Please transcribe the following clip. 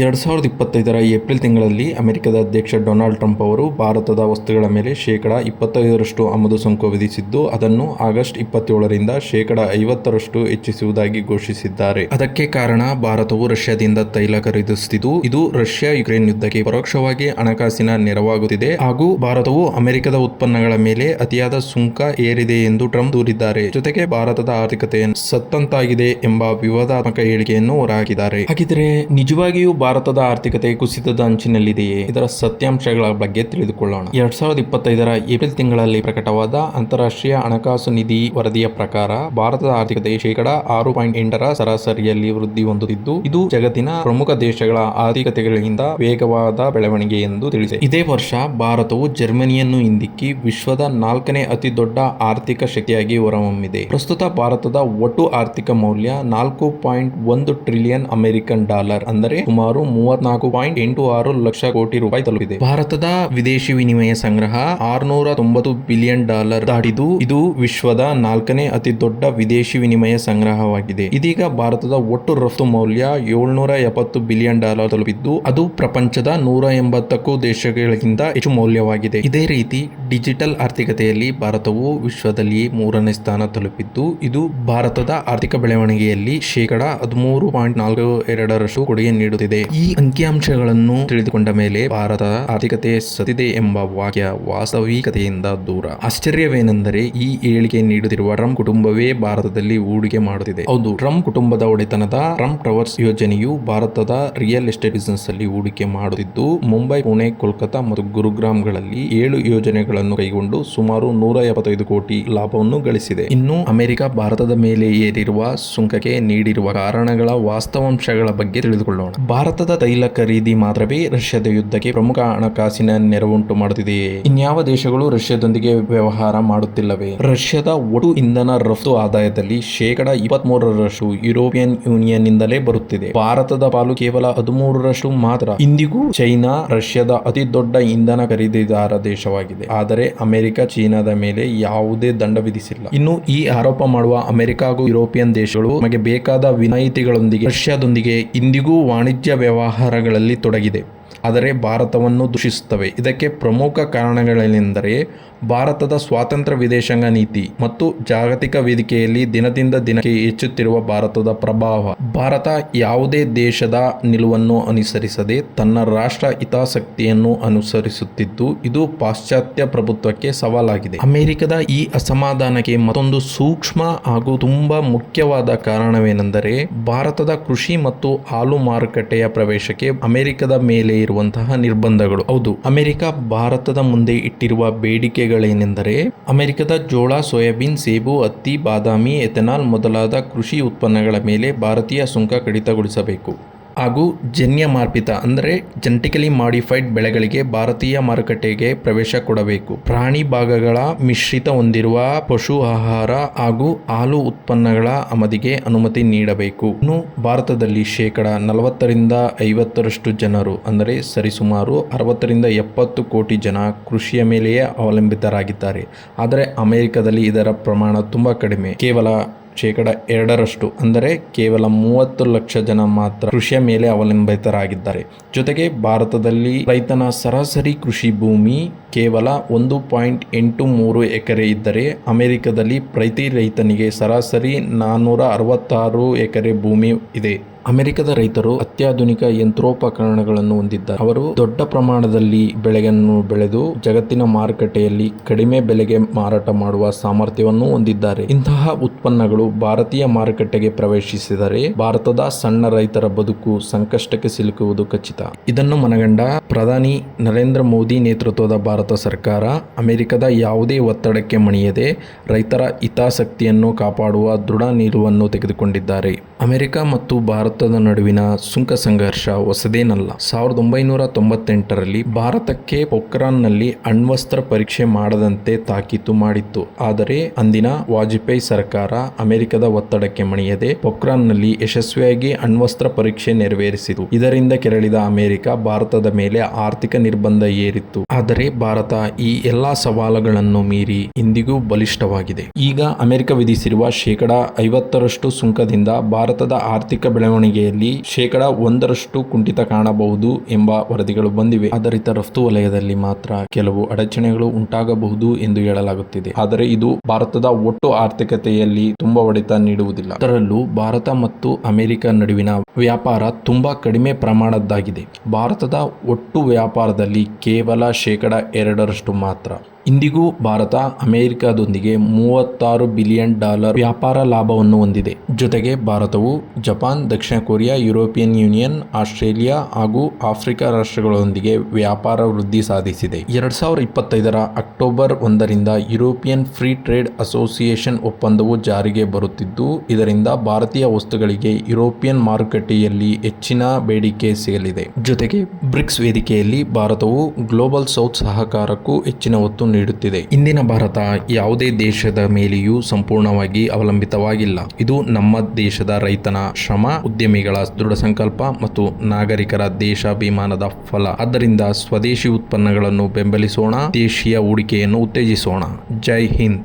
ಎರಡ್ ಸಾವಿರದ ಇಪ್ಪತ್ತೈದರ ಏಪ್ರಿಲ್ ತಿಂಗಳಲ್ಲಿ ಅಮೆರಿಕದ ಅಧ್ಯಕ್ಷ ಡೊನಾಲ್ಡ್ ಟ್ರಂಪ್ ಅವರು ಭಾರತದ ವಸ್ತುಗಳ ಮೇಲೆ ಶೇಕಡಾ ಇಪ್ಪತ್ತೈದರಷ್ಟು ಆಮದು ಸುಂಕ ವಿಧಿಸಿದ್ದು, ಅದನ್ನು ಆಗಸ್ಟ್ ಇಪ್ಪತ್ತೇಳರಿಂದ ಶೇಕಡಾ ಐವತ್ತರಷ್ಟು ಹೆಚ್ಚಿಸುವುದಾಗಿ ಘೋಷಿಸಿದ್ದಾರೆ. ಅದಕ್ಕೆ ಕಾರಣ ಭಾರತವು ರಷ್ಯಾದಿಂದ ತೈಲ ಖರೀದಿಸುತ್ತಿದ್ದು, ಇದು ರಷ್ಯಾ ಯುಕ್ರೇನ್ ಯುದ್ಧಕ್ಕೆ ಪರೋಕ್ಷವಾಗಿ ಹಣಕಾಸಿನ ನೆರವಾಗುತ್ತಿದೆ ಹಾಗೂ ಭಾರತವು ಅಮೆರಿಕದ ಉತ್ಪನ್ನಗಳ ಮೇಲೆ ಅತಿಯಾದ ಸುಂಕ ಏರಿದೆ ಎಂದು ಟ್ರಂಪ್ ದೂರಿದ್ದಾರೆ. ಜೊತೆಗೆ ಭಾರತದ ಆರ್ಥಿಕತೆಯನ್ನು ಸತ್ತಂತಾಗಿದೆ ಎಂಬ ವಿವಾದಾತ್ಮಕ ಹೇಳಿಕೆಯನ್ನು ಹೊರಹಾಕಿದ್ದಾರೆ. ಹಾಗಿದ್ರೆ ನಿಜವಾಗಿಯೂ ಭಾರತದ ಆರ್ಥಿಕತೆ ಕುಸಿತದ ಅಂಚಿನಲ್ಲಿದೆಯೇ? ಇದರ ಸತ್ಯಾಂಶಗಳ ಬಗ್ಗೆ ತಿಳಿದುಕೊಳ್ಳೋಣ. ಎರಡ್ ಸಾವಿರದ ಇಪ್ಪತ್ತೈದರ ಏಪ್ರಿಲ್ ತಿಂಗಳಲ್ಲಿ ಪ್ರಕಟವಾದ ಅಂತಾರಾಷ್ಟ್ರೀಯ ಹಣಕಾಸು ನಿಧಿ ವರದಿಯ ಪ್ರಕಾರ, ಭಾರತದ ಆರ್ಥಿಕತೆ ಶೇಕಡ ಆರು ಪಾಯಿಂಟ್ ಎಂಟರ ಸರಾಸರಿಯಲ್ಲಿ ವೃದ್ಧಿ ಹೊಂದುತ್ತಿದ್ದು, ಇದು ಜಗತ್ತಿನ ಪ್ರಮುಖ ದೇಶಗಳ ಆರ್ಥಿಕತೆಗಳಿಂದ ವೇಗವಾದ ಬೆಳವಣಿಗೆ ಎಂದು ತಿಳಿಸಿದೆ. ಇದೇ ವರ್ಷ ಭಾರತವು ಜರ್ಮನಿಯನ್ನು ಹಿಂದಿಕ್ಕಿ ವಿಶ್ವದ ನಾಲ್ಕನೇ ಅತಿ ದೊಡ್ಡ ಆರ್ಥಿಕ ಶಕ್ತಿಯಾಗಿ ಹೊರಹೊಮ್ಮಿದೆ. ಪ್ರಸ್ತುತ ಭಾರತದ ಒಟ್ಟು ಆರ್ಥಿಕ ಮೌಲ್ಯ ನಾಲ್ಕು ಪಾಯಿಂಟ್ ಒಂದು ಟ್ರಿಲಿಯನ್ ಅಮೆರಿಕನ್ ಡಾಲರ್, ಅಂದರೆ ಸುಮಾರು ಮೂವತ್ನಾಲ್ಕು ಪಾಯಿಂಟ್ ಎಂಟು ಆರು ಲಕ್ಷ ಕೋಟಿ ರೂಪಾಯಿ ತಲುಪಿದೆ. ಭಾರತದ ವಿದೇಶಿ ವಿನಿಮಯ ಸಂಗ್ರಹ ಆರುನೂರ ತೊಂಬತ್ತು ಬಿಲಿಯನ್ ಡಾಲರ್ ದಾಟಿದ್ದು ಇದು ವಿಶ್ವದ ನಾಲ್ಕನೇ ಅತಿ ದೊಡ್ಡ ವಿದೇಶಿ ವಿನಿಮಯ ಸಂಗ್ರಹವಾಗಿದೆ. ಇದೀಗ ಭಾರತದ ಒಟ್ಟು ರಫ್ತು ಮೌಲ್ಯ ಏಳ್ನೂರ ಎಪ್ಪತ್ತು ಬಿಲಿಯನ್ ಡಾಲರ್ ತಲುಪಿದ್ದು, ಅದು ಪ್ರಪಂಚದ ನೂರ ಎಂಬತ್ತಕ್ಕೂ ದೇಶಗಳಿಗಿಂತ ಹೆಚ್ಚು ಮೌಲ್ಯವಾಗಿದೆ. ಇದೇ ರೀತಿ ಡಿಜಿಟಲ್ ಆರ್ಥಿಕತೆಯಲ್ಲಿ ಭಾರತವು ವಿಶ್ವದಲ್ಲಿ ಮೂರನೇ ಸ್ಥಾನ ತಲುಪಿದ್ದು, ಇದು ಭಾರತದ ಆರ್ಥಿಕ ಬೆಳವಣಿಗೆಯಲ್ಲಿ ಶೇಕಡಾ ಹದಿಮೂರು ಪಾಯಿಂಟ್ ನಾಲ್ಕು ಎರಡರಷ್ಟು ಕೊಡುಗೆ ನೀಡುತ್ತಿದೆ. ಈ ಅಂಕಿಅಂಶಗಳನ್ನು ತಿಳಿದುಕೊಂಡ ಮೇಲೆ ಭಾರತ ಆರ್ಥಿಕತೆ ಸತಿದೆ ಎಂಬ ವಾಕ್ಯ ವಾಸ್ತವಿಕತೆಯಿಂದ ದೂರ. ಆಶ್ಚರ್ಯವೇನೆಂದರೆ ಈ ಹೇಳಿಕೆ ನೀಡುತ್ತಿರುವ ಟ್ರಂಪ್ ಕುಟುಂಬವೇ ಭಾರತದಲ್ಲಿ ಹೂಡಿಕೆ ಮಾಡುತ್ತಿದೆ. ಹೌದು, ಟ್ರಂಪ್ ಕುಟುಂಬದ ಒಡೆತನದ ಟ್ರಂಪ್ ಟವರ್ಸ್ ಯೋಜನೆಯು ಭಾರತದ ರಿಯಲ್ ಎಸ್ಟೇಟ್ ಬಿಸಿನೆಸ್ ಅಲ್ಲಿ ಹೂಡಿಕೆ ಮಾಡುತ್ತಿದ್ದು, ಮುಂಬೈ, ಪುಣೆ ಕೋಲ್ಕತಾ ಮತ್ತು ಗುರುಗ್ರಾಮ್ಗಳಲ್ಲಿ ಏಳು ಯೋಜನೆಗಳನ್ನು ಕೈಗೊಂಡು ಸುಮಾರು ನೂರ ಎಪ್ಪತ್ತೈದು ಕೋಟಿ ಲಾಭವನ್ನು ಗಳಿಸಿದೆ. ಇನ್ನು ಅಮೆರಿಕ ಭಾರತದ ಮೇಲೆ ಏರಿರುವ ಸುಂಕಕ್ಕೆ ನೀಡಿರುವ ಕಾರಣಗಳ ವಾಸ್ತವಾಂಶಗಳ ಬಗ್ಗೆ ತಿಳಿದುಕೊಳ್ಳೋಣ. ಭಾರತದ ತೈಲ ಖರೀದಿ ಮಾತ್ರವೇ ರಷ್ಯಾದ ಯುದ್ಧಕ್ಕೆ ಪ್ರಮುಖ ಹಣಕಾಸಿನ ನೆರವುಂಟು ಮಾಡುತ್ತಿದೆ. ಇನ್ಯಾವ ದೇಶಗಳು ರಷ್ಯಾದೊಂದಿಗೆ ವ್ಯವಹಾರ ಮಾಡುತ್ತಿಲ್ಲವೇ? ರಷ್ಯಾದ ಒಟ್ಟು ಇಂಧನ ರಫ್ತು ಆದಾಯದಲ್ಲಿ ಶೇಕಡ ಇಪ್ಪತ್ತ್ ಮೂರರಷ್ಟು ಯುರೋಪಿಯನ್ ಯೂನಿಯನ್ ನಿಂದಲೇ ಬರುತ್ತಿದೆ. ಭಾರತದ ಪಾಲು ಕೇವಲ ಹದಿಮೂರರಷ್ಟು ಮಾತ್ರ. ಇಂದಿಗೂ ಚೈನಾ ರಷ್ಯಾದ ಅತಿ ದೊಡ್ಡ ಇಂಧನ ಖರೀದಿದಾರ ದೇಶವಾಗಿದೆ. ಆದರೆ ಅಮೆರಿಕ ಚೀನಾದ ಮೇಲೆ ಯಾವುದೇ ದಂಡ ವಿಧಿಸಿಲ್ಲ. ಇನ್ನು ಈ ಆರೋಪ ಮಾಡುವ ಅಮೆರಿಕ ಹಾಗೂ ಯುರೋಪಿಯನ್ ದೇಶಗಳು ನಮಗೆ ಬೇಕಾದ ವಿನಾಯಿತಿಗಳೊಂದಿಗೆ ರಷ್ಯಾದೊಂದಿಗೆ ಇಂದಿಗೂ ವಾಣಿಜ್ಯ ವ್ಯವಹಾರಗಳಲ್ಲಿ ತೊಡಗಿದೆ. ಆದರೆ ಭಾರತವನ್ನು ದೂಷಿಸುತ್ತವೆ. ಇದಕ್ಕೆ ಪ್ರಮುಖ ಕಾರಣಗಳೇನೆಂದರೆ ಭಾರತದ ಸ್ವಾತಂತ್ರ್ಯ ವಿದೇಶಾಂಗ ನೀತಿ ಮತ್ತು ಜಾಗತಿಕ ವೇದಿಕೆಯಲ್ಲಿ ದಿನದಿಂದ ದಿನಕ್ಕೆ ಹೆಚ್ಚುತ್ತಿರುವ ಭಾರತದ ಪ್ರಭಾವ. ಭಾರತ ಯಾವುದೇ ದೇಶದ ನಿಲುವನ್ನು ಅನುಸರಿಸದೆ ತನ್ನ ರಾಷ್ಟ್ರ ಹಿತಾಸಕ್ತಿಯನ್ನು ಅನುಸರಿಸುತ್ತಿದ್ದು, ಇದು ಪಾಶ್ಚಾತ್ಯ ಪ್ರಭುತ್ವಕ್ಕೆ ಸವಾಲಾಗಿದೆ. ಅಮೆರಿಕದ ಈ ಅಸಮಾಧಾನಕ್ಕೆ ಮತ್ತೊಂದು ಸೂಕ್ಷ್ಮ ಹಾಗೂ ತುಂಬಾ ಮುಖ್ಯವಾದ ಕಾರಣವೇನೆಂದರೆ ಭಾರತದ ಕೃಷಿ ಮತ್ತು ಹಾಲು ಮಾರುಕಟ್ಟೆಯ ಪ್ರವೇಶಕ್ಕೆ ಅಮೆರಿಕದ ಮೇಲೆ ಇರುವಂತಹ ನಿರ್ಬಂಧಗಳು. ಹೌದು, ಅಮೆರಿಕ ಭಾರತದ ಮುಂದೆ ಇಟ್ಟಿರುವ ಬೇಡಿಕೆಗಳೇನೆಂದರೆ ಅಮೆರಿಕದ ಜೋಳ, ಸೋಯಾಬೀನ್, ಸೇಬು, ಹತ್ತಿ, ಬಾದಾಮಿ, ಎಥೆನಾಲ್ ಮೊದಲಾದ ಕೃಷಿ ಉತ್ಪನ್ನಗಳ ಮೇಲೆ ಭಾರತೀಯ ಸುಂಕ ಕಡಿತಗೊಳಿಸಬೇಕು. ಹಾಗೂ ಜನ್ಯ ಮಾರ್ಪಿತ ಅಂದರೆ ಜೆನೆಟಿಕಲಿ ಮಾಡಿಫೈಡ್ ಬೆಳೆಗಳಿಗೆ ಭಾರತೀಯ ಮಾರುಕಟ್ಟೆಗೆ ಪ್ರವೇಶ ಕೊಡಬೇಕು. ಪ್ರಾಣಿ ಭಾಗಗಳ ಮಿಶ್ರಿತ ಹೊಂದಿರುವ ಪಶು ಆಹಾರ ಹಾಗೂ ಹಾಲು ಉತ್ಪನ್ನಗಳ ಅಮದಿಗೆ ಅನುಮತಿ ನೀಡಬೇಕು. ಇನ್ನು ಭಾರತದಲ್ಲಿ ಶೇಕಡ ನಲವತ್ತರಿಂದ ಐವತ್ತರಷ್ಟು ಜನರು, ಅಂದರೆ ಸರಿಸುಮಾರು ಅರವತ್ತರಿಂದ ಎಪ್ಪತ್ತು ಕೋಟಿ ಜನ ಕೃಷಿಯ ಮೇಲೆಯೇ ಅವಲಂಬಿತರಾಗಿದ್ದಾರೆ. ಆದರೆ ಅಮೆರಿಕದಲ್ಲಿ ಇದರ ಪ್ರಮಾಣ ತುಂಬ ಕಡಿಮೆ. ಕೇವಲ ಶೇಕಡ ಎರಡರಷ್ಟು, ಅಂದರೆ ಕೇವಲ ಮೂವತ್ತು ಲಕ್ಷ ಜನ ಮಾತ್ರ ಕೃಷಿಯ ಮೇಲೆ ಅವಲಂಬಿತರಾಗಿದ್ದಾರೆ. ಜೊತೆಗೆ ಭಾರತದಲ್ಲಿ ರೈತನ ಸರಾಸರಿ ಕೃಷಿ ಭೂಮಿ ಕೇವಲ ಒಂದು ಪಾಯಿಂಟ್ ಎಂಟು ಮೂರು ಎಕರೆ ಇದ್ದರೆ ಅಮೆರಿಕದಲ್ಲಿ ಪ್ರತಿ ರೈತನಿಗೆ ಸರಾಸರಿ ನಾನ್ನೂರ ಅರವತ್ತಾರು ಎಕರೆ ಭೂಮಿ ಇದೆ. ಅಮೆರಿಕದ ರೈತರು ಅತ್ಯಾಧುನಿಕ ಯಂತ್ರೋಪಕರಣಗಳನ್ನು ಹೊಂದಿದ್ದಾರೆ. ಅವರು ದೊಡ್ಡ ಪ್ರಮಾಣದಲ್ಲಿ ಬೆಳೆಯನ್ನು ಬೆಳೆದು ಜಗತ್ತಿನ ಮಾರುಕಟ್ಟೆಯಲ್ಲಿ ಕಡಿಮೆ ಬೆಲೆಗೆ ಮಾರಾಟ ಮಾಡುವ ಸಾಮರ್ಥ್ಯವನ್ನು ಹೊಂದಿದ್ದಾರೆ. ಇಂತಹ ಉತ್ಪನ್ನಗಳು ಭಾರತೀಯ ಮಾರುಕಟ್ಟೆಗೆ ಪ್ರವೇಶಿಸಿದರೆ ಭಾರತದ ಸಣ್ಣ ರೈತರ ಬದುಕು ಸಂಕಷ್ಟಕ್ಕೆ ಸಿಲುಕುವುದು ಖಚಿತ. ಇದನ್ನು ಮನಗಂಡ ಪ್ರಧಾನಿ ನರೇಂದ್ರ ಮೋದಿ ನೇತೃತ್ವದ ಭಾರತ ಸರ್ಕಾರ ಅಮೆರಿಕದ ಯಾವುದೇ ಒತ್ತಡಕ್ಕೆ ಮಣಿಯದೆ ರೈತರ ಹಿತಾಸಕ್ತಿಯನ್ನು ಕಾಪಾಡುವ ದೃಢ ನಿಲುವನ್ನು ತೆಗೆದುಕೊಂಡಿದ್ದಾರೆ. ಅಮೆರಿಕ ಮತ್ತು ಭಾರತದ ನಡುವಿನ ಸುಂಕ ಸಂಘರ್ಷ ಹೊಸದೇನಲ್ಲ. ಸಾವಿರದ ಒಂಬೈನೂರ ತೊಂಬತ್ತೆಂಟರಲ್ಲಿ ಭಾರತಕ್ಕೆ ಪೊಕ್ರಾನ್ನಲ್ಲಿ ಅಣ್ವಸ್ತ್ರ ಪರೀಕ್ಷೆ ಮಾಡದಂತೆ ತಾಕೀತು ಮಾಡಿತ್ತು. ಆದರೆ ಅಂದಿನ ವಾಜಪೇಯಿ ಸರ್ಕಾರ ಅಮೆರಿಕದ ಒತ್ತಡಕ್ಕೆ ಮಣಿಯದೆ ಪೊಕ್ರಾನ್ನಲ್ಲಿ ಯಶಸ್ವಿಯಾಗಿ ಅಣ್ವಸ್ತ್ರ ಪರೀಕ್ಷೆ ನೆರವೇರಿಸಿತು. ಇದರಿಂದ ಕೆರಳಿದ ಅಮೆರಿಕ ಭಾರತದ ಮೇಲೆ ಆರ್ಥಿಕ ನಿರ್ಬಂಧ ಏರಿತ್ತು. ಆದರೆ ಭಾರತ ಈ ಎಲ್ಲಾ ಸವಾಲುಗಳನ್ನು ಮೀರಿ ಇಂದಿಗೂ ಬಲಿಷ್ಠವಾಗಿದೆ. ಈಗ ಅಮೆರಿಕ ವಿಧಿಸಿರುವ ಶೇಕಡಾ ಐವತ್ತರಷ್ಟು ಸುಂಕದಿಂದ ಭಾರತದ ಆರ್ಥಿಕ ಬೆಳವಣಿಗೆ ಬೆಳವಣಿಗೆಯಲ್ಲಿ ಶೇಕಡಾ ಒಂದರಷ್ಟು ಕುಂಠಿತ ಕಾಣಬಹುದು ಎಂಬ ವರದಿಗಳು ಬಂದಿವೆ. ಆಧಾರಿತ ರಫ್ತು ವಲಯದಲ್ಲಿ ಮಾತ್ರ ಕೆಲವು ಅಡಚಣೆಗಳು ಉಂಟಾಗಬಹುದು ಎಂದು ಹೇಳಲಾಗುತ್ತಿದೆ. ಆದರೆ ಇದು ಭಾರತದ ಒಟ್ಟು ಆರ್ಥಿಕತೆಯಲ್ಲಿ ತುಂಬಾ ಹೊಡೆತ ನೀಡುವುದಿಲ್ಲ. ಅದರಲ್ಲೂ ಭಾರತ ಮತ್ತು ಅಮೆರಿಕ ನಡುವಿನ ವ್ಯಾಪಾರ ತುಂಬ ಕಡಿಮೆ ಪ್ರಮಾಣದ್ದಾಗಿದೆ. ಭಾರತದ ಒಟ್ಟು ವ್ಯಾಪಾರದಲ್ಲಿ ಕೇವಲ ಶೇಕಡ ಎರಡರಷ್ಟು ಮಾತ್ರ. ಇಂದಿಗೂ ಭಾರತ ಅಮೆರಿಕದೊಂದಿಗೆ ಮೂವತ್ತಾರು ಬಿಲಿಯನ್ ಡಾಲರ್ ವ್ಯಾಪಾರ ಲಾಭವನ್ನು ಹೊಂದಿದೆ. ಜೊತೆಗೆ ಭಾರತವು ಜಪಾನ್, ದಕ್ಷಿಣ ಕೊರಿಯಾ, ಯುರೋಪಿಯನ್ ಯೂನಿಯನ್, ಆಸ್ಟ್ರೇಲಿಯಾ ಹಾಗೂ ಆಫ್ರಿಕಾ ರಾಷ್ಟ್ರಗಳೊಂದಿಗೆ ವ್ಯಾಪಾರ ವೃದ್ಧಿ ಸಾಧಿಸಿದೆ. ಎರಡ್ ಸಾವಿರದ ಇಪ್ಪತ್ತೈದರ ಅಕ್ಟೋಬರ್ ಒಂದರಿಂದ ಯುರೋಪಿಯನ್ ಫ್ರೀ ಟ್ರೇಡ್ ಅಸೋಸಿಯೇಷನ್ ಒಪ್ಪಂದವು ಜಾರಿಗೆ ಬರುತ್ತಿದ್ದು, ಇದರಿಂದ ಭಾರತೀಯ ವಸ್ತುಗಳಿಗೆ ಯುರೋಪಿಯನ್ ಮಾರುಕಟ್ಟೆಯಲ್ಲಿ ಹೆಚ್ಚಿನ ಬೇಡಿಕೆ ಸಿಗಲಿದೆ. ಜೊತೆಗೆ ಬ್ರಿಕ್ಸ್ ವೇದಿಕೆಯಲ್ಲಿ ಭಾರತವು ಗ್ಲೋಬಲ್ ಸೌತ್ ಸಹಕಾರಕ್ಕೂ ಹೆಚ್ಚಿನ ಒತ್ತು ನೀಡುತ್ತಿದೆ. ಇಂದಿನ ಭಾರತ ಯಾವುದೇ ದೇಶದ ಮೇಲೆಯೂ ಸಂಪೂರ್ಣವಾಗಿ ಅವಲಂಬಿತವಾಗಿಲ್ಲ. ಇದು ನಮ್ಮ ದೇಶದ ರೈತನ ಶ್ರಮ, ಉದ್ಯಮಿಗಳ ದೃಢ ಸಂಕಲ್ಪ ಮತ್ತು ನಾಗರಿಕರ ದೇಶಾಭಿಮಾನದ ಫಲ. ಆದ್ದರಿಂದ ಸ್ವದೇಶಿ ಉತ್ಪನ್ನಗಳನ್ನು ಬೆಂಬಲಿಸೋಣ, ದೇಶೀಯ ಹೂಡಿಕೆಯನ್ನು ಉತ್ತೇಜಿಸೋಣ. ಜೈ ಹಿಂದ್.